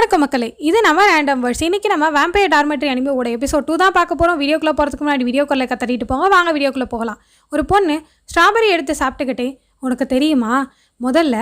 வணக்கம் மக்களே. இது நம்ம ரேண்டம் வேர்ட்ஸ் இன்னைக்கு நம்ம வேம்பையர் டார்மெட்ரி அனிமையோட எபிசோட் டூ தான் பார்க்க போகிறோம் வீடியோக்குள்ளே போகிறதுக்கு முன்னாடி வீடியோக்குள்ளே கத்தட்டிட்டு போங்க. வாங்க வீடியோக்குள்ளே போகலாம். ஒரு பொண்ணு ஸ்ட்ராபெரி எடுத்து சாப்பிட்டுக்கிட்டே உனக்கு தெரியுமா? முதல்ல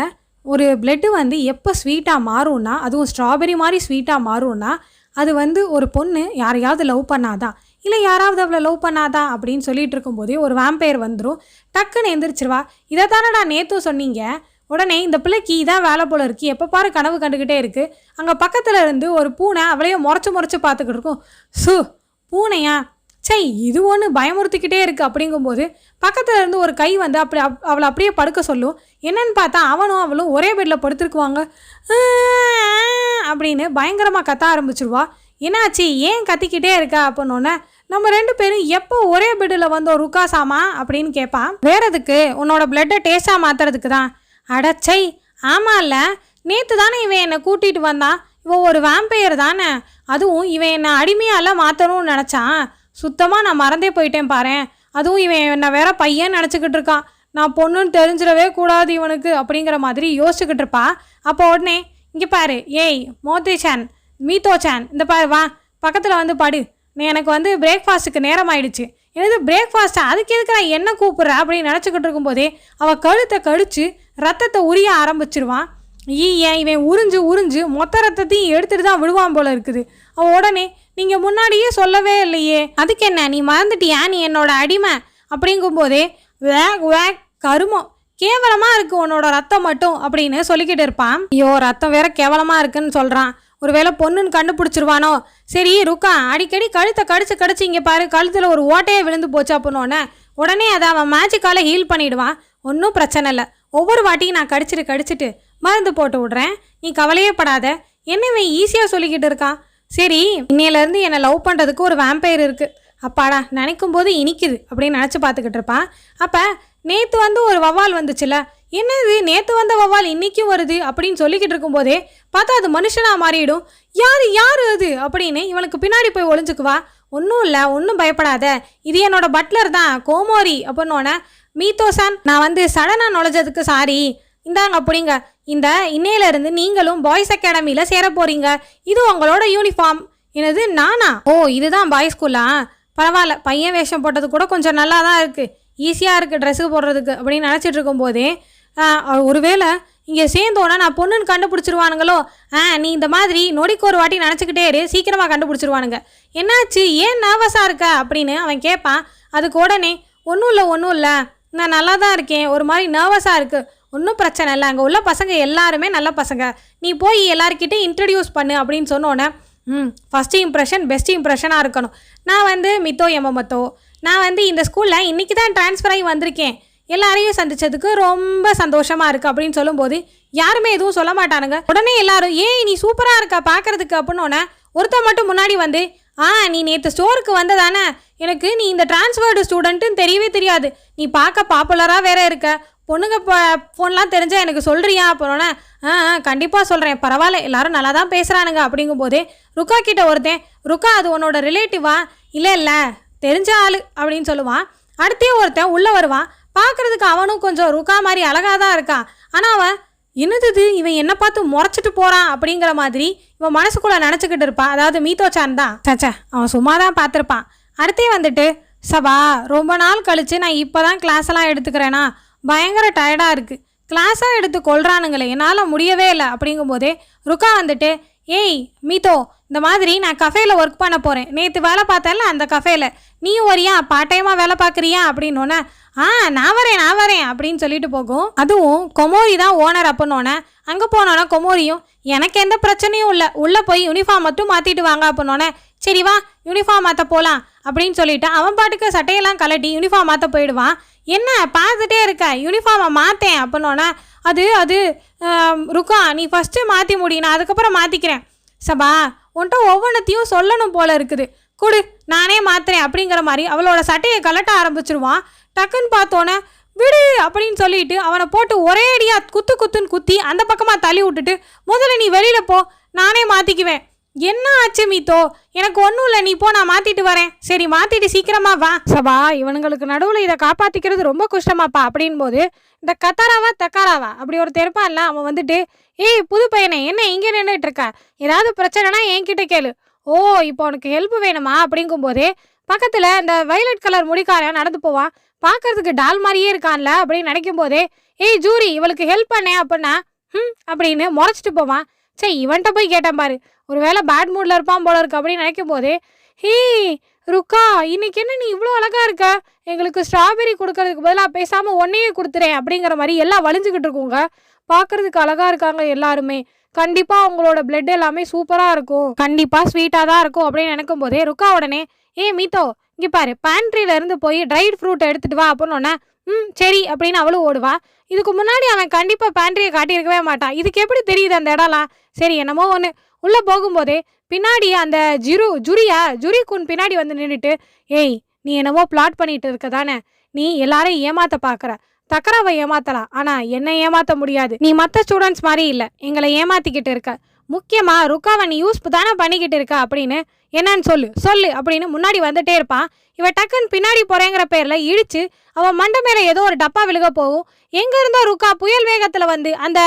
ஒரு பிளட்டு வந்து எப்போ ஸ்வீட்டாக மாறும்னா அதுவும் ஸ்ட்ராபெரி மாதிரி ஸ்வீட்டாக மாறும்னா அது வந்து ஒரு பொண்ணு யாரையாவது லவ் பண்ணாதான் இல்லை யாராவது அவளை லவ் பண்ணாதா? அப்படின்னு சொல்லிட்டு இருக்கும்போதே ஒரு வேம்பையர் வந்துடும் டக்குன்னு எந்திரிச்சிருவா. இதை தானடா நேற்றும் சொன்னீங்க. உடனே இந்த பிள்ளைக்கு இதான் வேலை போல இருக்கு. எப்போ பாரு கனவு கண்டுக்கிட்டே இருக்குது அங்கே பக்கத்தில் இருந்து ஒரு பூனை அவளையே முறைச்சி முறைச்சி பார்த்துக்கிட்டு இருக்கும். சு பூனையா? சை இது ஒன்று பயமுறுத்திக்கிட்டே இருக்குது அப்படிங்கும்போது பக்கத்தில் இருந்து ஒரு கை வந்து அப்படி அப்- அவளை அப்படியே படுக்க சொல்லும். என்னன்னு பார்த்தா அவனும் அவளும் ஒரே பெட்டில் படுத்துருக்குவாங்க. அப்படின்னு பயங்கரமாக கத்த ஆரம்பிச்சிருவா. என்னாச்சு? ஏன் கத்திக்கிட்டே இருக்கா அப்படின்னோடனே நம்ம ரெண்டு பேரும் எப்போ ஒரே பெட்டில் வந்தோம் ருக்காசாமா அப்படின்னு கேட்பான். வேற எதுக்கு உன்னோட பிளட்டை டேஸ்டாக மாற்றுறதுக்கு தான் அடச்சை ஆமாம்ல நேற்று தானே இவன் என்னை கூட்டிகிட்டு வந்தான். இவன் ஒரு வேம்பையர் தானே. அதுவும் இவன் என்னை அடிமையால் மாற்றணும்னு நினச்சான். சுத்தமாக நான் மறந்தே போயிட்டேன் பாரு அதுவும் இவன் என்னை வேற பையன் நினச்சிக்கிட்டு இருக்கான். நான் பொண்ணுன்னு தெரிஞ்சிடவே கூடாது இவனுக்கு அப்படிங்கிற மாதிரி யோசிச்சுக்கிட்டு இருப்பா. அப்போ உடனே இங்கே பாரு ஏய் மோத்தேச்சான் மீத்தோச்சான் இந்த பாரு வா பக்கத்தில் வந்து படு. நீ எனக்கு வந்து பிரேக்ஃபாஸ்ட்டுக்கு நேரம் ஆயிடுச்சு. எனது பிரேக்ஃபாஸ்ட்டா அதுக்கு எதுக்கு நான் என்ன கூப்பிட்ற? அப்படின்னு நினச்சிக்கிட்டு இருக்கும்போதே அவள் கழுத்தை கழித்து ரத்தத்தை உரிய ஆரம்பிச்சிருவான் ஈ ஏன்? இவன் உறிஞ்சு உறிஞ்சு மொத்த ரத்தத்தையும் எடுத்துட்டு தான் விடுவான் போல இருக்குது. அவன் உடனே நீங்கள் முன்னாடியே சொல்லவே இல்லையே. அதுக்கு என்ன? நீ மறந்துட்டியா? நீ என்னோட அடிமை. அப்படிங்கும்போதே வேக் வேக் கருமம். கேவலமாக இருக்கு உன்னோட ரத்தம் மட்டும். அப்படின்னு சொல்லிக்கிட்டு இருப்பான். ஐயோ ரத்தம் வேற கேவலமாக இருக்குன்னு சொல்கிறான் ஒருவேளை பொண்ணுன்னு கண்டுபிடிச்சிருவானோ சரி ருக்கா அடிக்கடி கழுத்தை கடிச்சு கடிச்சு இங்கே பாரு கழுத்தில் ஒரு ஓட்டையே விழுந்து போச்சு அப்படின்னோடனே உடனே அதை அவன் மேஜிக்கால் ஹீல் பண்ணிடுவான். ஒன்றும் பிரச்சனை இல்லை. ஒவ்வொரு வாட்டியும் நான் கடிச்சிட்டு கடிச்சிட்டு மருந்து போட்டு விடுறேன். நீ கவலையே படாத. என்ன இவன் ஈஸியாக சொல்லிக்கிட்டு இருக்கான்? சரி இன்னையிலேருந்து என்னை லவ் பண்ணுறதுக்கு ஒரு வேம்பயர் இருக்குது அப்பாடா நினைக்கும் போது இனிக்குது அப்படின்னு நினச்சி பார்த்துக்கிட்டு இருப்பான். அப்போ நேற்று வந்து ஒரு வவால் வந்துச்சுல்ல என்னது நேற்று வந்த வவால் இன்னைக்கும் வருது அப்படின்னு சொல்லிக்கிட்டு இருக்கும்போதே பார்த்தா அது மனுஷனா மாறிடும். யார் யார் அது? அப்படின்னு இவனுக்கு பின்னாடி போய் ஒளிஞ்சுக்குவா. ஒன்றும் இல்லை ஒன்றும் பயப்படாத. இது என்னோட பட்லர் தான் கோமோரி அப்படின்னோடனே மீத்தோசான் நான் வந்து சடனாக நுழைஞ்சதுக்கு சாரி. இந்தாங்க அப்படிங்க இந்த இன்னையிலேருந்து நீங்களும் பாய்ஸ் அகாடமியில் சேர போறீங்க. இது உங்களோட யூனிஃபார்ம். என்னது நானா? ஓ இதுதான் பாய்ஸ் ஸ்கூலா? பரவாயில்ல பையன் வேஷம் போட்டது கூட கொஞ்சம் நல்லா தான் இருக்குது ஈஸியாக இருக்குது ட்ரெஸ்ஸு போடுறதுக்கு அப்படின்னு நினச்சிட்டு இருக்கும்போதே ஒருவேளை இங்கே சேர்ந்தோன்னா நான் பொண்ணுன்னு கண்டுபிடிச்சிருவானுங்களோ? ஆ நீ இந்த மாதிரி நொடிக்கு ஒரு வாட்டி நினச்சிக்கிட்டே இரு சீக்கிரமாக கண்டுபிடிச்சிருவானுங்க. என்னாச்சு? ஏன் நர்வஸாக இருக்க? அப்படின்னு அவன் கேட்பான் அதுக்கு உடனே ஒன்றும் இல்லை ஒன்றும் இல்லை. நான் நல்லா தான் இருக்கேன். ஒரு மாதிரி நர்வஸாக இருக்குது ஒன்றும் பிரச்சனை இல்லை. அங்கே உள்ள பசங்க எல்லாருமே நல்ல பசங்க. நீ போய் எல்லாருக்கிட்டே இன்ட்ரடியூஸ் பண்ணு அப்படின்னு சொன்னோன்னே ம் ஃபஸ்ட்டு இம்ப்ரெஷன் பெஸ்ட் இம்ப்ரெஷனாக இருக்கணும். நான் வந்து மித்தோ எமமத்தோ நான் வந்து இந்த ஸ்கூலில் இன்றைக்கி தான் ட்ரான்ஸ்ஃபர் ஆகி வந்திருக்கேன். எல்லாரையும் சந்திச்சதுக்கு ரொம்ப சந்தோஷமா இருக்கு அப்படின்னு சொல்லும்போது யாருமே எதுவும் சொல்ல மாட்டானுங்க. உடனே எல்லாரும் ஏய் நீ சூப்பரா இருக்க பார்க்கறதுக்கு அப்படின்னோடனே ஒருத்தன் மட்டும் முன்னாடி வந்து ஆ நீ நேற்று ஸ்டோருக்கு வந்ததானே? எனக்கு நீ இந்த டிரான்ஸ்ஃபர்டு ஸ்டூடெண்ட்டுன்னு தெரியவே தெரியாது. நீ பார்க்க பாப்புலராக வேற இருக்க. பொண்ணுங்க ஃபோன்லாம் தெரிஞ்சால் எனக்கு சொல்கிறியா அப்படின்னோடனே ஆ ஆ, சொல்கிறேன் பரவாயில்ல எல்லாரும் நல்லா தான் பேசுகிறானுங்க அப்படிங்கும்போதே ருக்கா கிட்ட ஒருத்தன் ருக்கா அது உன்னோட ரிலேட்டிவா இல்லை இல்லை தெரிஞ்ச ஆள் அப்படின்னு சொல்லுவான். அடுத்தே ஒருத்தன் உள்ளே வருவான். பார்க்கறதுக்கு அவனும் கொஞ்சம் ருக்கா மாதிரி அழகாக தான் இருக்கான். ஆனால் அவன் என்னது இவன் என்ன பார்த்து முறைச்சிட்டு போகிறான் அப்படிங்கிற மாதிரி இவன் மனசுக்குள்ளே நினச்சிக்கிட்டு இருப்பான். அதாவது மீத்தோச்சான் தான். சச்சா அவன் சும்மா தான் பார்த்துருப்பான். அடுத்தே வந்துட்டு சபா ரொம்ப நாள் கழித்து நான் இப்போ தான் கிளாஸ் எடுத்துக்கிறேன்னா எடுத்துக்கிறேனா? பயங்கர டயர்டாக இருக்குது கிளாஸாக எடுத்து கொள்கிறானுங்களே என்னால் முடியவே இல்லை. அப்படிங்கும்போதே ருக்கா வந்துட்டு ஏய் மீத்தோ இந்த மாதிரி நான் கஃபேல ஒர்க் பண்ண போகிறேன் நேற்று வேலை பார்த்தேன்ல அந்த கஃபேல நீ வரியா பார்ட் டைமாக வேலை பார்க்குறியா? அப்படின்னோடனே ஆ நான் வரேன் நான் வரேன் அப்படின்னு சொல்லிட்டு போகும். அதுவும் கொமோரி தான் ஓனர் அப்படின்னோடனே அங்கே போனோன்னே கொமோரியும் எனக்கு எந்த பிரச்சனையும் இல்லை. உள்ளே போய் யூனிஃபார்ம் மட்டும் மாற்றிட்டு வாங்க அப்படின்னோடனே சரி வா யூனிஃபார்ம் மாற்ற போகலாம் அப்படின்னு சொல்லிட்டு அவன் பாட்டுக்கு சட்டையெல்லாம் கலட்டி யூனிஃபார்ம் மாற்ற போயிடுவான். என்ன பார்த்துட்டே இருக்க யூனிஃபார்மை மாற்றேன் அப்படின்னோடனே அது அது ருக்கா நீ ஃபஸ்ட்டு மாற்றி முடி நான் அதுக்கப்புறம் மாற்றிக்கிறேன் சபா உன்கிட்ட ஒவ்வொன்றத்தையும் சொல்லணும் போல இருக்குது. கொடு நானே மாத்துறேன் அப்படிங்கிற மாதிரி அவளோட சட்டையை கலட்ட ஆரம்பிச்சிருவான். டக்குன்னு பார்த்தோன்னே விடு அப்படின்னு சொல்லிட்டு அவனை போட்டு ஒரே அடியாக குத்து குத்துன்னு குத்தி அந்த பக்கமாக தள்ளி விட்டுட்டு முதல்ல நீ வெளியில் போ நானே மாற்றிக்குவேன் என்ன ஆச்சு மீத்தோ? எனக்கு ஒன்றும் இல்லை. நீ போ நான் மாற்றிட்டு வரேன். சரி மாற்றிட்டு சீக்கிரமா வா. சபா இவனுங்களுக்கு நடுவில் இதை காப்பாற்றிக்கிறது ரொம்ப கஷ்டமாப்பா அப்படின் போது இந்த கத்தாராவா தக்காராவா? அப்படி ஒரு தெருப்பான்ல அவன் வந்துட்டு ஏய் புது பையனே என்ன இங்கே நின்றுட்டு இருக்க ஏதாவது பிரச்சனைனா என்கிட்ட கேளு. ஓ இப்போ உனக்கு ஹெல்ப் வேணுமா? அப்படிங்கும்போது பக்கத்தில் இந்த வயலட் கலர் முடிக்காரன் நடந்து போவான். பார்க்கறதுக்கு டால் மாதிரியே இருக்கான்ல அப்படின்னு நினைக்கும் போதே ஏய் ஜூரி இவளுக்கு ஹெல்ப் பண்ணேன் அப்படின்னா ம் அப்படின்னு முறைச்சிட்டு போவான். சே இவன்கிட்ட போய் கேட்டேன் பாரு. ஒருவேளை பேட் மூடில் இருப்பான் போல இருக்கு அப்படின்னு நினைக்கும் போதே ஹே ருக்கா இன்னைக்கு என்ன நீ இவ்வளோ அழகாக இருக்க? எங்களுக்கு ஸ்ட்ராபெரி கொடுக்கறதுக்கு பதிலாக பேசாமல் ஒன்னையே கொடுத்துறேன் அப்படிங்கிற மாதிரி எல்லாம் வலிஞ்சுக்கிட்டு இருக்குங்க. பார்க்குறதுக்கு அழகாக இருக்காங்க எல்லாருமே. கண்டிப்பாக அவங்களோட பிளட் எல்லாமே சூப்பராக இருக்கும். கண்டிப்பாக ஸ்வீட்டாக தான் இருக்கும் அப்படின்னு நினைக்கும் போதே ருக்கா உடனே ஏ மீத்தோ இங்கே பாரு பேண்ட்ரியில இருந்து போய் ட்ரைட் ஃப்ரூட் எடுத்துட்டு வா அப்படின்னு ம் சரி அப்படின்னு அவளும் ஓடுவா. இதுக்கு முன்னாடி அவன் கண்டிப்பாக பேண்ட்ரியை காட்டியிருக்கவே மாட்டான். இதுக்கு எப்படி தெரியுது அந்த இடம்லாம்? சரி என்னமோ ஒன்று உள்ளே போகும்போதே பின்னாடி அந்த ஜுரு ஜுரியா ஜுரி குன் பின்னாடி வந்து நின்றுட்டு ஏய் நீ என்னமோ பிளாட் பண்ணிட்டு இருக்க தானே? நீ எல்லாரையும் ஏமாத்த பார்க்குற தக்கராவை ஏமாத்தலாம். ஆனால் என்ன ஏமாத்த முடியாது. நீ மற்ற ஸ்டூடெண்ட்ஸ் மாதிரி இல்லை. எங்களை ஏமாத்திக்கிட்டு இருக்க. முக்கியமாக ருக்காவை நீ யூஸ் தானே பண்ணிக்கிட்டு இருக்க அப்படின்னு என்னன்னு சொல்லு சொல்லு அப்படின்னு முன்னாடி வந்துட்டே இருப்பான். இவன் டக்குன்னு பின்னாடி போறேங்கிற பேரில் இடிச்சு அவன் மண்டை மேலே ஏதோ ஒரு டப்பா விழுக போகும். எங்கே இருந்தோ ருக்கா புயல் வேகத்தில் வந்து அந்த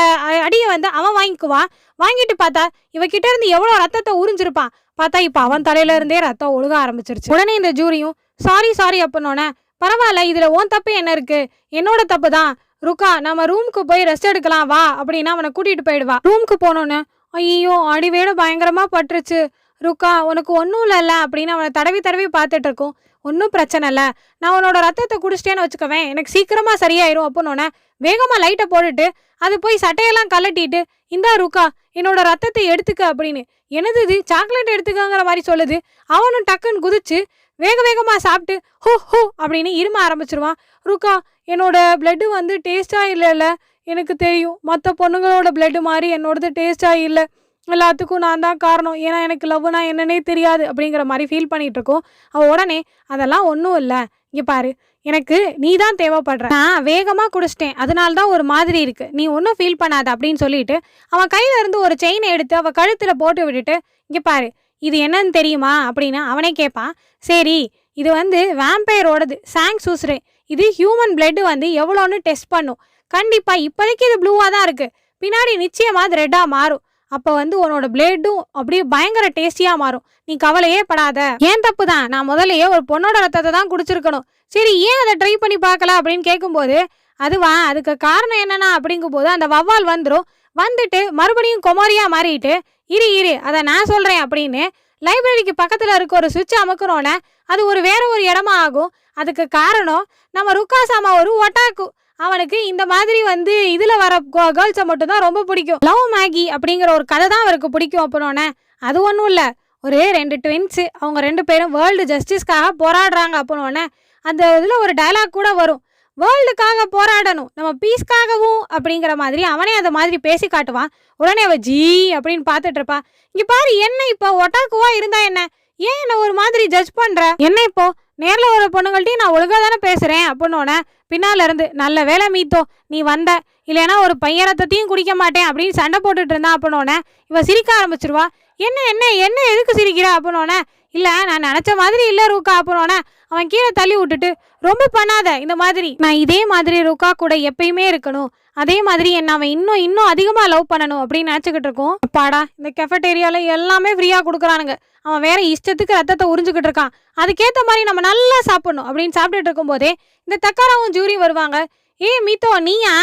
அடியை வந்து அவன் வாங்கிக்குவான். வாங்கிட்டு பார்த்தா இவகிட்ட இருந்து எவ்வளோ ரத்தத்தை உறிஞ்சிருப்பான். பார்த்தா இப்போ அவன் தலையில இருந்தே ரத்தம் ஒழுக ஆரம்பிச்சிருச்சு. உடனே இந்த ஜூரியும் சாரி சாரி அப்படின்னோடனே பரவாயில்ல இதில் உன் தப்பு என்ன இருக்கு? என்னோட தப்பு தான். ருக்கா நம்ம ரூமுக்கு போய் ரெஸ்ட் எடுக்கலாம் வா அப்படின்னு அவனை கூட்டிகிட்டு போயிடுவா. ரூமுக்கு போனோன்னு ஐயோ அடிவேட பயங்கரமாக பட்டுருச்சு. ருக்கா உனக்கு ஒன்றும் இல்லைல்ல அப்படின்னு அவனை தடவி தடவி பார்த்துட்டு இருக்கோம். ஒன்றும் பிரச்சனை இல்லை. நான் உன்னோட ரத்தத்தை குடிச்சிட்டேன்னு வச்சுக்கவேன். எனக்கு சீக்கிரமாக சரியாயிரும் அப்படின்னோடனே வேகமாக லைட்டை போட்டுட்டு அது போய் சட்டையெல்லாம் கலட்டிட்டு இந்தா ருக்கா என்னோட ரத்தத்தை எடுத்துக்க அப்படின்னு. என்னது இது? சாக்லேட் எடுத்துக்கங்கிற மாதிரி சொல்லுது. அவனும் டக்குன்னு குதிச்சு வேக வேகமாக சாப்பிட்டு ஹோ ஹோ அப்படின்னு இரும ஆரம்பிச்சிருவான். ருக்கா என்னோட பிளட்டு வந்து டேஸ்ட்டாக இல்லைல்ல எனக்கு தெரியும். மற்ற பொண்ணுங்களோட பிளட்டு மாதிரி என்னோடது டேஸ்ட்டாக இல்லை. எல்லாத்துக்கும் நான் தான் காரணம். ஏன்னா எனக்கு லவ்னா என்னன்னே தெரியாது அப்படிங்கிற மாதிரி ஃபீல் பண்ணிகிட்ருக்கோம் அவள் உடனே அதெல்லாம் ஒன்றும் இல்லை. இங்கே பாரு. எனக்கு நீ தான் தேவைப்படுற. நான் வேகமாக குடிச்சிட்டேன். அதனால தான் ஒரு மாதிரி இருக்குது நீ ஒன்றும் ஃபீல் பண்ணாத அப்படின்னு சொல்லிட்டு அவன் கையில் இருந்து ஒரு செயினை எடுத்து அவள் கழுத்தில் போட்டு விட்டுட்டு இங்கே பாரு. இது என்னன்னு தெரியுமா? அப்படின்னு அவனே கேட்பான் சரி. இது வந்து வேம்பையரோடது சாங் சூஸ்ரே இது ஹியூமன் பிளட்டு வந்து எவ்வளோன்னு டெஸ்ட் பண்ணும். கண்டிப்பாக இப்போதைக்கு இது ப்ளூவாக தான் இருக்குது பின்னாடி நிச்சயமாக அது ரெட்டாக மாறும். அப்போ வந்து உன்னோட பிளேடும் அப்படியே பயங்கர டேஸ்டியாக மாறும். நீ கவலையே படாத. ஏன் தப்பு தான்? நான் முதல்லையே ஒரு பொண்ணோட ரத்தத்தை தான் குடிச்சிருக்கணும். சரி ஏன் அதை ட்ரை பண்ணி பார்க்கல அப்படின்னு கேட்கும்போது அதுவா அதுக்கு காரணம் என்னன்னா அப்படிங்கும்போது அந்த வவ்வால் வந்துடும் வந்துட்டு மறுபடியும் குமாரியாக மாறிட்டு இரு இரு அதை நான் சொல்கிறேன் அப்படின்னு லைப்ரரிக்கு பக்கத்தில் இருக்க ஒரு சுவிட்ச் அமுக்குறோன்னே அது ஒரு வேற ஒரு இடமா ஆகும். அதுக்கு காரணம் நம்ம ருக்காசாமா ஒரு ஒட்டாக்கு. அவனுக்கு இந்த மாதிரி வந்து இதில் வர கேர்ள்ஸை மட்டும் தான் ரொம்ப பிடிக்கும். லவ் மேகி அப்படிங்கிற ஒரு கதை தான் அவருக்கு பிடிக்கும் அப்படின்னோடனே அது ஒன்றும் இல்லை. ஒரு ரெண்டு ட்வின்ஸு அவங்க ரெண்டு பேரும் வேர்ல்டு ஜஸ்டிஸ்க்காக போராடுறாங்க அப்படின்னோடனே அந்த இதில் ஒரு டயலாக் கூட வரும். வேர்ல்டுக்காக போராடணும் நம்ம பீஸ்க்காகவும் அப்படிங்கிற மாதிரி அவனே அதை மாதிரி பேசி காட்டுவான். உடனே அவள் ஜீ அப்படின்னு பார்த்துட்ருப்பா இங்கே பாரு என்ன இப்போ ஒட்டாக்குவா இருந்தா என்ன? ஏன் என்ன ஒரு மாதிரி ஜட்ஜ் பண்ற? என்ன இப்போ? நேர்ல வர பொண்ணுங்கள்ட்டையும் நான் ஒழுங்கா தானே பேசுறேன் அப்படின்னோடனே பின்னால இருந்து நல்ல வேலை மீத்தோ நீ வந்த இல்லைன்னா ஒரு பையன் ரத்தத்தையும் குடிக்க மாட்டேன் அப்படின்னு சண்டை போட்டுட்டு இருந்தா அப்படின்னோடனே இவ சிரிக்க ஆரம்பிச்சிருவா. என்ன என்ன என்ன எதுக்கு சிரிக்கிறா அப்படின்னோடனே இல்லை நான் நினச்ச மாதிரி இல்லை ரூக்கா அப்படின்னோடனே அவன் கீழே தள்ளி விட்டுட்டு ரொம்ப பண்ணாத இந்த மாதிரி. நான் இதே மாதிரி ருக்கா கூட எப்பயுமே இருக்கணும். அதே மாதிரி என்ன அவன் இன்னும் இன்னும் அதிகமாக லவ் பண்ணணும் அப்படின்னு நினச்சிக்கிட்டு இருக்கோம். பாடா இந்த கெஃபட்டேரியால எல்லாமே ஃப்ரீயாக கொடுக்குறானுங்க. அவன் வேற இஷ்டத்துக்கு ரத்தத்தை உறிஞ்சிக்கிட்டு இருக்கான். அதுக்கேற்ற மாதிரி நம்ம நல்லா சாப்பிடணும் அப்படின்னு சாப்பிட்டுட்டு இருக்கும்போதே இந்த தக்காராவும் ஜூரி வருவாங்க. ஏ மீத்தோ நீயா?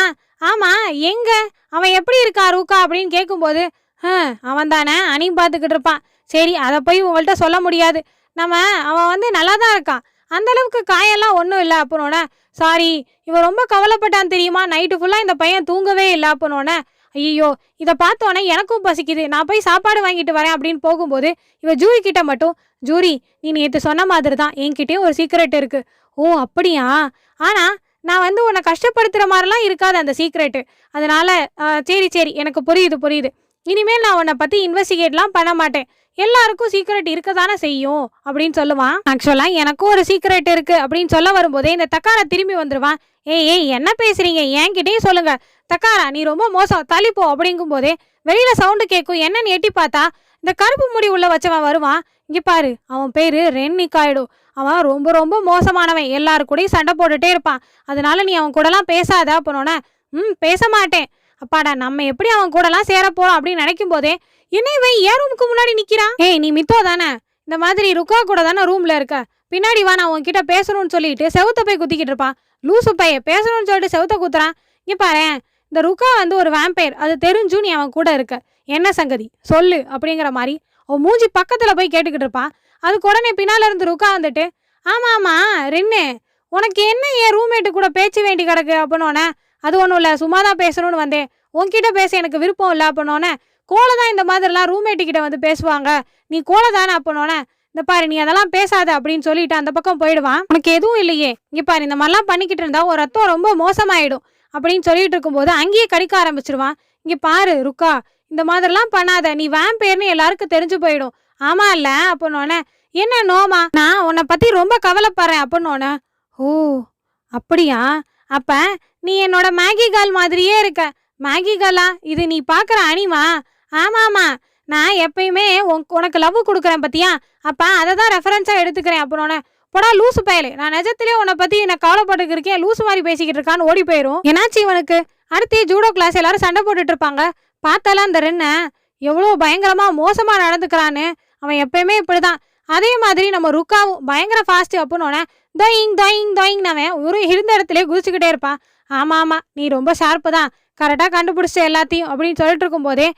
ஆமாம் எங்கே? அவன் எப்படி இருக்கா ரூக்கா? அப்படின்னு கேட்கும்போது அவன் தானே அணியும் பார்த்துக்கிட்டு இருப்பான். சரி அதை போய் உங்கள்கிட்ட சொல்ல முடியாது. நம்ம அவன் வந்து நல்லா தான் இருக்கான். அந்த அளவுக்கு காயெல்லாம் ஒன்றும் இல்லை அப்படின்னோடனே சாரி இவன் ரொம்ப கவலைப்பட்டான் தெரியுமா? நைட்டு ஃபுல்லாக இந்த பையன் தூங்கவே இல்லை. அப்படின்னோடனே ஐயோ இதை பார்த்தோன்னே எனக்கும் பசிக்குது. நான் போய் சாப்பாடு வாங்கிட்டு வரேன். அப்படின்னு போகும்போது இவ ஜூரி கிட்ட மட்டும் ஜூரி நீ நேற்று சொன்ன மாதிரி தான் என்கிட்டயும் ஒரு சீக்ரெட் இருக்குது ஓ அப்படியா? ஆனால் நான் வந்து உன்னை கஷ்டப்படுத்துகிற மாதிரிலாம் இருக்காது அந்த சீக்ரெட்டு அதனால் சரி சரி எனக்கு புரியுது புரியுது. இனிமேல் நான் உன்னை பற்றி இன்வெஸ்டிகேட்லாம் பண்ண மாட்டேன். எல்லாருக்கும் சீக்ரெட் இருக்க தானே செய்யும் அப்படின்னு சொல்லுவான். ஆக்சுவலாக எனக்கும் ஒரு சீக்ரெட் இருக்கு அப்படின்னு சொல்ல வரும்போதே இந்த தக்கார திரும்பி வந்துடுவான் ஏய் ஏய் என்ன பேசுறீங்க? என்கிட்டயும் சொல்லுங்க. தக்காரா நீ ரொம்ப மோசம் தள்ளிப்போ அப்படிங்கும் போதே வெளியில சவுண்டு கேட்கும். என்னன்னு எட்டி பார்த்தா இந்த கருப்பு முடி உள்ள வச்சவன் வருவான். இங்கே பாரு அவன் பேரு ரென்னிக்காயிடு. அவன் ரொம்ப ரொம்ப மோசமானவன். எல்லாரு கூடயும் சண்டை போட்டுட்டே இருப்பான். அதனால நீ அவன் கூடலாம் பேசாத அப்பனோட ம் பேச மாட்டேன். அப்பாடா நம்ம எப்படி அவன் கூடலாம் சேரப்போகிறோம் அப்படின்னு நினைக்கும் போதே என்ன இவன் ஏன் ரூமுக்கு முன்னாடி நிக்கிறான் ஏய் நீ மித்தோ தானே? இந்த மாதிரி ருக்கா கூட தானே ரூம்ல இருக்க? பின்னாடி வா நான் உன்கிட்ட பேசணும்னு சொல்லிட்டு செவுத்த போய் குத்திக்கிட்டு இருப்பான். லூசு பைய பேசணும்னு சொல்லிட்டு செவுத்த குத்துறான். இங்க பாரு இந்த ருக்கா வந்து ஒரு வேம்பயர் அது தெரிஞ்சும் நீ அவன் கூட இருக்க. என்ன சங்கதி? சொல்லு அப்படிங்கிற மாதிரி உன் மூஞ்சி பக்கத்துல போய் கேட்டுக்கிட்டு இருப்பான். அதுக்கு உடனே பின்னால இருந்து ருக்கா வந்துட்டு ஆமா ஆமா ரென்னு உனக்கு என்ன என் ரூம்மேட்டு கூட பேச்சு வேண்டி கிடக்கு? அப்படின்னோடனே அது ஒன்றும் இல்லை சும்மா தான் பேசணும்னு வந்தேன். உன்கிட்ட பேச எனக்கு விருப்பம் இல்லை. அப்படின்னோடனே கோலை தான் இந்த மாதிரிலாம் ரூம்மேட்டுக்கிட்ட வந்து பேசுவாங்க. நீ கோலை தானே அப்படின்னோடனே இந்த பாரு நீ அதெல்லாம் பேசாத அப்படின்னு சொல்லிட்டு அந்த பக்கம் போயிடுவான். உனக்கு எதுவும் இல்லையே. இங்கே பாரு இந்த மாதிரிலாம் பண்ணிக்கிட்டு இருந்தா ஒரு ரத்தம் ரொம்ப மோசமாயிடும் அப்படின்னு சொல்லிட்டு இருக்கும்போது அங்கேயே கடிக்க ஆரம்பிச்சிருவான். இங்கே பாரு ருக்கா இந்த மாதிரிலாம் பண்ணாத. நீ வேன் பேர்னு எல்லாருக்கும் தெரிஞ்சு போயிடும். ஆமா இல்ல அப்படின்னோடனே என்ன நோமா? நான் உன்னை பத்தி ரொம்ப கவலைப்படுறேன் அப்படின்னோடனே ஓ அப்படியா? அப்ப நீ என்னோட மேகி கால் மாதிரியே இருக்க. மேகி காலா? இது நீ பாக்குற அனிமா? ஆமாம்மா நான் எப்பயுமே உன்- உனக்கு லவ் கொடுக்குறேன் பத்தியா? அப்பா அதை தான் ரெஃபரன்ஸாக எடுத்துக்கிறேன் அப்படின்னோடனே போடா லூசு பயலே. நான் நிஜத்திலே உன்னை பற்றி நான் கவலைப்பட்டு இருக்கேன். லூசு மாதிரி பேசிக்கிட்டு இருக்கான்னு ஓடி போயிடும் என்னாச்சு இவனுக்கு? அடுத்து ஜூடோ கிளாஸ் எல்லாரும் சண்டை போட்டுட்டு இருப்பாங்க. பார்த்தாலும் அந்த ரென்னை எவ்வளோ பயங்கரமாக மோசமாக நடந்துக்கிறான்னு அவன் எப்பயுமே இப்படிதான். அதே மாதிரி நம்ம ருக்காவும் பயங்கர ஃபாஸ்ட்டு அப்புடின்னோடனே தொயிங் தொயிங் தொயிங் அவன் ஒரு இருந்த இடத்துல குதிச்சுக்கிட்டே இருப்பான். ஆமாம் ஆமாம் நீ ரொம்ப ஷார்ப்பு தான். கரெக்டாக கண்டுபிடிச்ச எல்லாத்தையும் அப்படின்னு சொல்லிட்டு இருக்கும்போதே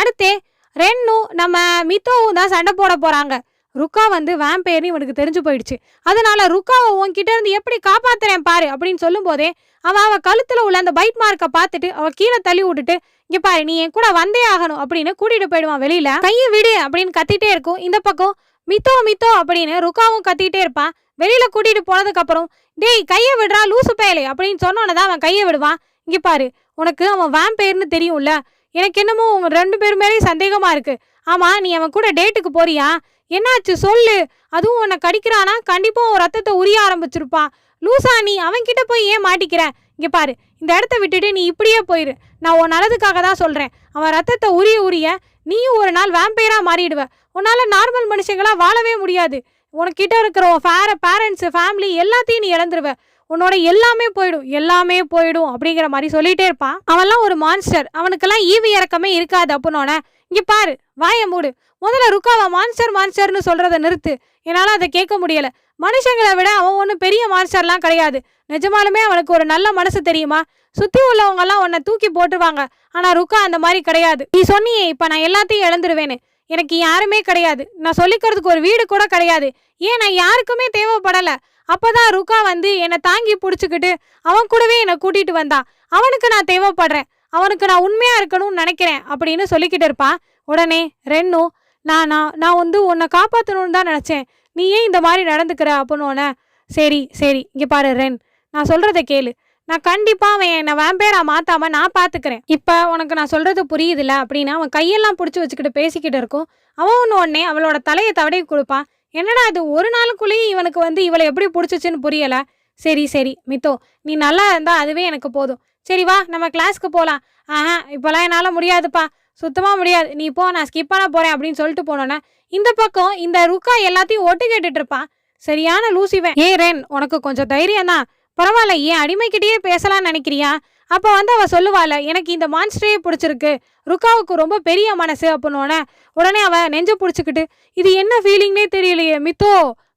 அடுத்தே ரென்னும் நம்ம மித்தோவும் தான் சண்டை போட போகிறாங்க ருக்கா வந்து வேம்பேர்னு இவனுக்கு தெரிஞ்சு போயிடுச்சு. அதனால ருக்காவை உன்கிட்ட இருந்து எப்படி காப்பாத்துறேன் பாரு அப்படின்னு சொல்லும் போதே அவன் அவ கழுத்துல உள்ள அந்த பைட் மார்க்கை பார்த்துட்டு அவ கீழே தள்ளி விட்டுட்டு இங்க பாரு நீ என் கூட வந்தே ஆகணும் அப்படின்னு கூட்டிட்டு போயிடுவான் வெளியில. கையை விடு அப்படின்னு கத்திட்டே இருக்கும். இந்த பக்கம் மித்தோ மித்தோ அப்படின்னு ருக்காவும் கத்திட்டே இருப்பான். வெளியில கூட்டிட்டு போனதுக்கு அப்புறம் டேய் கையை விடுறா லூசு பயலே அப்படின்னு சொன்னோன்னதான் அவன் கையை விடுவான். இங்க பாரு உனக்கு அவன் வேம்பேர்னு தெரியும்ல. எனக்கு என்னமோ உங்க ரெண்டு பேர் மேலேயும் சந்தேகமா இருக்கு. ஆமா நீ அவன் கூட டேட்டுக்கு போறியா? என்னாச்சு சொல்லு. அதுவும் உன்னை கடிக்கிறானா? கண்டிப்பா உன் ரத்தத்தை உரிய ஆரம்பிச்சிருப்பான். லூசா நீ அவன்கிட்ட போய் ஏன் மாட்டிக்கிற? இங்கே பாரு இந்த இடத்த விட்டுட்டு நீ இப்படியே போயிரு. நான் உன் நல்லதுக்காக தான் சொல்கிறேன் அவன் ரத்தத்தை உரிய உரிய நீயும் ஒரு நாள் வேம்பையராக மாறிடுவ. உன்னால் நார்மல் மனுஷங்களாக வாழவே முடியாது. உனக்கிட்ட இருக்கிற உன் ஃபேர பேரண்ட்ஸு ஃபேமிலி எல்லாத்தையும் நீ இழந்துருவ. உன்னோட எல்லாமே போயிடும் எல்லாமே போயிடும் அப்படிங்கிற மாதிரி சொல்லிட்டே இருப்பான். அவன்லாம் ஒரு மான்ஸ்டர் அவனுக்கெல்லாம் ஈவி இறக்கமே இருக்காது அப்படின்னோடனே இங்கே பாரு வாய மூடு. முதல்ல ருக்காவை மான்ஸ்டர் மான்ஸ்டர்னு சொல்றத நிறுத்து. என்னால் அதை கேட்க முடியலை. மனுஷங்களை விட அவன் ஒன்றும் பெரிய மான்ஸ்டர்லாம் கிடையாது. நிஜமாலுமே அவனுக்கு ஒரு நல்ல மனசு தெரியுமா? சுற்றி உள்ளவங்கெல்லாம் உன்னை தூக்கி போட்டுருவாங்க. ஆனால் ருக்கா அந்த மாதிரி கிடையாது. நீ சொன்னியே இப்போ நான் எல்லாத்தையும் இழந்துருவேன்னு. எனக்கு யாருமே கிடையாது. நான் சொல்லிக்கிறதுக்கு ஒரு வீடு கூட கிடையாது. ஏன் நான் யாருக்குமே தேவைப்படலை? அப்பதான் ருக்கா வந்து என்னை தாங்கி பிடிச்சிக்கிட்டு அவன் கூடவே என்னை கூட்டிட்டு வந்தான் அவனுக்கு நான் தேவைப்படுறேன். அவனுக்கு நான் உண்மையா இருக்கணும்னு நினைக்கிறேன் அப்படின்னு சொல்லிக்கிட்டு இருப்பான் உடனே ரென்னு நான் நான் நான் வந்து உன்னை காப்பாற்றணும்னு தான் நினச்சேன். நீ ஏன் இந்த மாதிரி நடந்துக்கிற? அப்படின்னு சரி சரி இங்கே பாரு ரென் நான் சொல்கிறத கேளு. நான் கண்டிப்பாக அவன் என்னை வேம்பேரா மாற்றாம நான் பார்த்துக்கிறேன் இப்போ உனக்கு நான் சொல்கிறது புரியுதுல்ல அப்படின்னு அவன் கையெல்லாம் பிடிச்சி வச்சுக்கிட்டு பேசிக்கிட்டு இருக்கும். அவன் ஒன்று உடனே அவளோட தலையை தவடை கொடுப்பான். என்னடா இது ஒரு நாளுக்குள்ளேயும் இவனுக்கு வந்து இவளை எப்படி பிடிச்சிச்சின்னு புரியலை. சரி சரி மித்தோ நீ நல்லா இருந்தா அதுவே எனக்கு போதும். சரி வா நம்ம கிளாஸ்க்கு போகலாம் ஆஹா இப்போலாம் என்னால் முடியாதுப்பா. சுத்தமாக முடியாது. நீ போ நான் ஸ்கிப் பண்ண போகிறேன் அப்படின்னு சொல்லிட்டு போனோன்னே இந்த பக்கம் இந்த ருக்கா எல்லாத்தையும் ஒட்டு கேட்டுட்டு இருப்பான் சரியான லூசிவேன். ஏ ரேன் உனக்கு கொஞ்சம் தைரியம் தான் பரவாயில்ல ஏன் அடிமைக்கிட்டேயே பேசலாம்னு நினைக்கிறியா? அப்போ வந்து அவள் சொல்லுவாள் எனக்கு இந்த மான்ஸ்டரே பிடிச்சிருக்கு. ருக்காவுக்கு ரொம்ப பெரிய மனசு அப்படின்னோடனே உடனே அவள் நெஞ்ச பிடிச்சிக்கிட்டு இது என்ன ஃபீலிங்னே தெரியலையே மித்தோ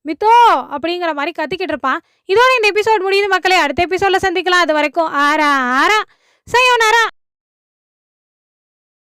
மித்தோ அப்படிங்கிற மாதிரி கத்திக்கிட்டு இருப்பான் இதோட இந்த எபிசோட் முடியுது மக்களே. அடுத்த எபிசோடில் சந்திக்கலாம். அது வரைக்கும் ஆரா ஆரா சையோனாரா